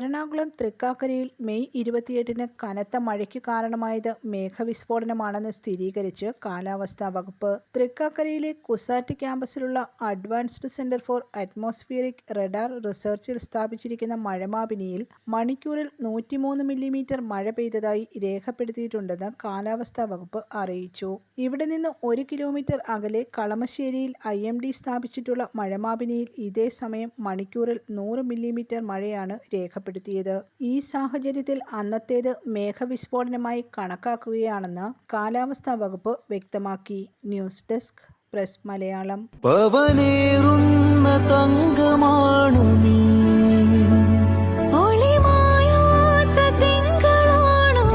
എറണാകുളം തൃക്കാക്കരയിൽ മെയ് ഇരുപത്തിയെട്ടിന് കനത്ത മഴയ്ക്ക് കാരണമായത് മേഘവിസ്ഫോടനമാണെന്ന് സ്ഥിരീകരിച്ച് കാലാവസ്ഥാ വകുപ്പ്. തൃക്കാക്കരയിലെ CUSAT ക്യാമ്പസിലുള്ള advanced centre for atmospheric radar റിസർച്ചിൽ സ്ഥാപിച്ചിരിക്കുന്ന മഴമാപിനിയിൽ മണിക്കൂറിൽ നൂറ്റിമൂന്ന് മില്ലിമീറ്റർ മഴ പെയ്തതായി രേഖപ്പെടുത്തിയിട്ടുണ്ടെന്ന് കാലാവസ്ഥാ വകുപ്പ് അറിയിച്ചു. ഇവിടെ നിന്ന് ഒരു കിലോമീറ്റർ അകലെ കളമശ്ശേരിയിൽ ഐ എം ഡി സ്ഥാപിച്ചിട്ടുള്ള മഴമാപിനിയിൽ ഇതേ സമയം മണിക്കൂറിൽ നൂറ് മില്ലിമീറ്റർ മഴയാണ് രേഖപ്പെടുത്തിയത്. ഈ സാഹചര്യത്തിൽ അന്നത്തേത് മേഘവിസ്ഫോടനമായി കണക്കാക്കുകയാണെന്ന് കാലാവസ്ഥാ വകുപ്പ് വ്യക്തമാക്കി. News desk press Malayalam. പവനേറുന്ന തങ്കമാണു നീ. ഒളിമായാത്ത തിങ്കളാണോ